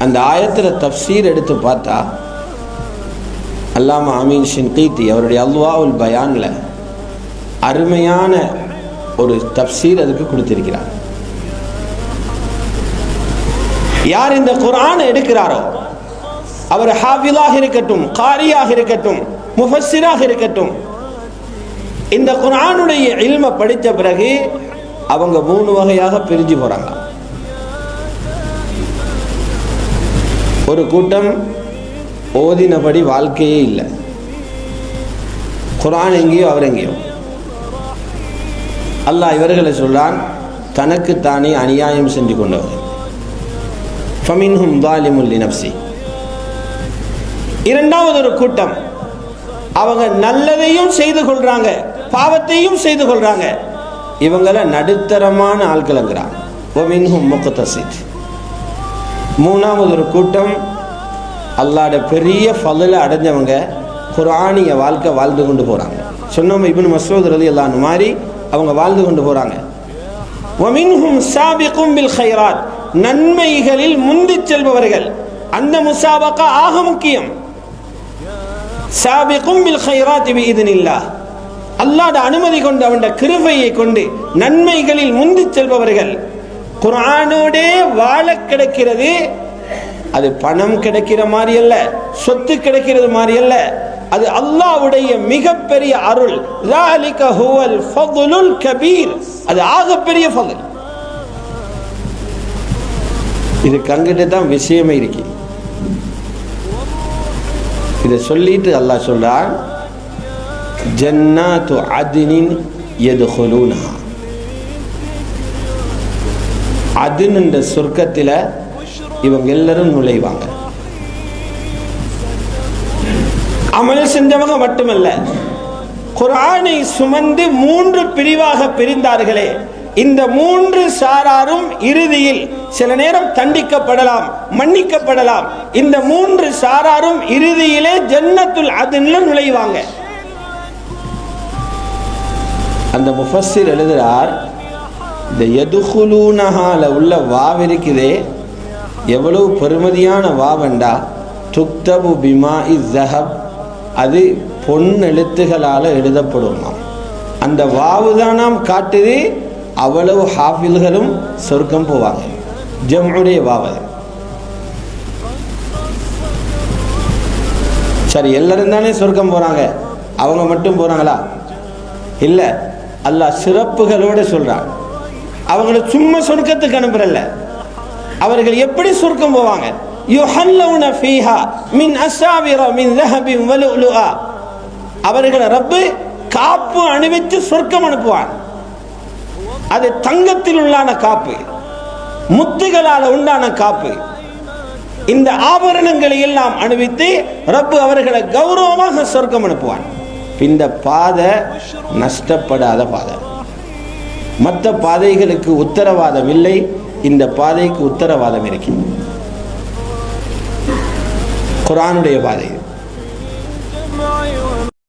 அந்த ஆயத்தில் தப்சீர் எடுத்து பார்த்தா அல்லாம அமீன் ஷின்கீத்தி அவருடைய அல்வாவுல் பயான்ல அருமையான ஒரு தப்சீர் அதுக்கு கொடுத்திருக்கிறார். யார் இந்த குரான் எடுக்கிறாரோ அவர் ஹாஃபிலாக இருக்கட்டும் காரியாக இருக்கட்டும் முஃபஸிராக இருக்கட்டும் இந்த குரானுடைய இல்மை படித்த பிறகு அவங்க மூணு வகையாக பிரிஞ்சு போறாங்க. ஒரு கூட்டம் ஓதினபடி வாழ்க்கையே இல்லை. குரான் எங்கேயோ அவர் எங்கேயோ. அல்லாஹ் இவர்களை சொல்றான் தனக்குத்தானே அநியாயம் செஞ்சு கொண்டவர். ஃபமின்ஹும் தாலிமுல் நப்சி இரண்டாவது ஒரு கூட்டம் அவங்க நல்லதையும் செய்து கொள்றாங்க பாவத்தையும் செய்து கொள்றாங்க. இவங்கள நடுத்தரமான ஆட்களுங்கிறாங்க ஒமின்ஹும் முகத்தசித் மூணாவது ஒரு கூட்டம் அல்லாட பெரிய ஃபலில் அடைஞ்சவங்க குரானிய வாழ்க்கை வாழ்ந்து கொண்டு போகிறாங்க சொன்னோம் இபின் மசூத் ரதி அல்லான்னு மாதிரி அவங்க வாழ்ந்து கொண்டு போகிறாங்க ஒமின்ஹும் சாபிக்கும் பில் ஹைராத் நன்மைகளில் முந்தி செல்பவர்கள். அந்த முசாபக்கா ஆக முக்கியம். சாபிக்கும் பில் ஹைராத் பிஇذنில்லாஹ் அல்லாத அனுமதி கொண்டு அவனுடைய கிருபையை கொண்டு நன்மைகளில் முந்தி செல்பவர்கள். குரானோடே வாழ கிடைக்கிறது. அது பணம் கிடைக்கிற மாதிரி அல்ல சொத்து கிடைக்கிறது மாதிரி அல்ல. அது அல்லாவுடைய மிகப்பெரிய அருள். கபீர். அது ஆகப்பெரிய ஃபதுல். இது கங்கிட்ட தான் விஷயமே இருக்கு. இதை சொல்லிட்டு அல்லாஹ் சொல்றான் ஜன்னாத்து அதினின் எதுஹுலூனஹா அதுன் என்ற சொர்க்கத்தில் இவங்க எல்லாரும் நுழைவாங்க. அமல் செஞ்சவங்க மட்டுமல்ல குரானை சுமந்து மூன்று பிரிவாக பிரிந்தார்களே. இந்த மூன்று சாராரும் இறுதியில் சில நேரம் தண்டிக்கப்படலாம் மன்னிக்கப்படலாம். இந்த மூன்று சாராரும் இறுதியிலே ஜன்னத்துல் அதின்ல நுழைவாங்க. அந்த முஃபஸ்ஸில் எழுதுறார் இந்த எதுகுலூனஹால உள்ள வாவிருக்குதே எவ்வளவு பெருமதியான வாவண்டா துக்தபு பிமா இஸ்ஹப் அது பொன் எழுத்துகளால் எழுதப்படுமாம். அந்த வாவு தான் நாம் காட்டுது அவ்வளவு ஹாஃபில்களும் சொர்க்கம் போவாங்க. ஜம்முடைய வாவது சரி எல்லாரும் தானே சொர்க்கம் போகிறாங்க அவங்க மட்டும் போகிறாங்களா இல்லை. அல்லாஹ் சிறப்புகளோடு சொல்கிறான் அவங்கள சும்மா சொர்க்கத்துக்கு அனுப்புறல அவர்கள் எப்படி சொர்க்கம் போவாங்க? யுஹல்லவுன ஃபீஹா மின் அஸ்ஸாவிர மின் லஹபின் வலுலுஆ. அவர்களை ரப்பு காப்பு அணிவித்து சொர்க்கம் அனுப்புவான். அது தங்கத்தில் உள்ளான காப்பு. முத்துகளால் உண்டான காப்பு. இந்த ஆபரணங்களை எல்லாம் அணிவித்து ரப்பு அவர்களை கௌரவமாக சொர்க்கம் அனுப்புவான். இந்த பாதை நஷ்டப்படாத பாதை. மற்ற பாதைகளுக்கு உத்தரவாதம் இல்லை. இந்த பாதைக்கு உத்தரவாதம் இருக்கு. குரானுடைய பாதை.